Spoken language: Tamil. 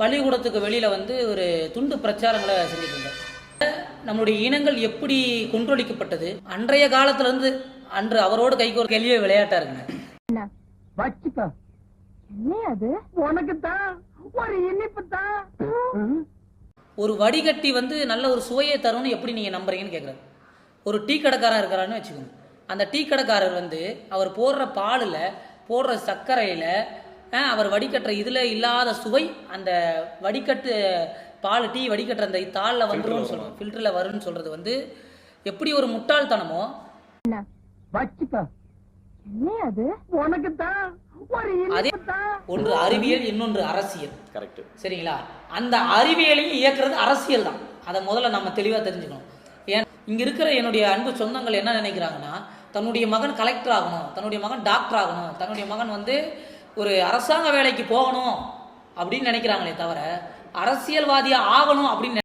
பள்ளிக்கூடத்துக்கு வெளியில் வந்து ஒரு துண்டு பிரச்சாரங்களை செஞ்சுட்டு இருந்தார் நம்மளுடைய இனங்கள் எப்படி கொன்றொழிக்கப்பட்டது? அன்றைய காலத்திலேருந்து அன்று அவரோடு கைக்கு ஒரு கேள்வியே விளையாட்டா இருக்குங்க. வச்சுக்கோ. என்ன அது? உனக்கு தான் ஒரு இனிப்பு தான் ஒரு வடிகட்டி வந்து நல்ல ஒரு சுவையை தரும்னு எப்படி நீங்கள் நம்புறீங்கன்னு கேட்குறாரு ஒரு டீ கடைக்காரன் இருக்கிறான்னு வச்சுக்கோங்க. அந்த டீ கடைக்காரர் வந்து அவர் போடுற பாலில் போடுற சர்க்கரையில் அவர் வடிகட்டுற இதில் இல்லாத சுவை அந்த வடிகட்டு பால் டீ வடிகட்டுற அந்த தாளில் வந்துரும்னு சொல்கிறோம் ஃபில்டரில் வரும்னு சொல்கிறது வந்து எப்படி ஒரு முட்டாள்தனமோ வச்சுக்கோ. என்ன அது? உனக்கு தான் ஒரு அதே இனிப்பு தான் ஒன்று அறிவியல் இன்னொன்று அரசியல். கரெக்ட் சரிங்களா? அந்த அறிவியலையும் இயக்குறது அரசியல் தான். அதை முதல்ல நம்ம தெளிவாக தெரிஞ்சுக்கணும். ஏன் இங்கே இருக்கிற என்னுடைய அன்பு சொந்தங்கள் என்ன நினைக்கிறாங்கன்னா தன்னுடைய மகன் கலெக்டர் ஆகணும் தன்னுடைய மகன் டாக்டர் ஆகணும் தன்னுடைய மகன் வந்து ஒரு அரசாங்க வேலைக்கு போகணும் அப்படின்னு நினைக்கிறாங்களே தவிர அரசியல்வாதியாக ஆகணும் அப்படின்னு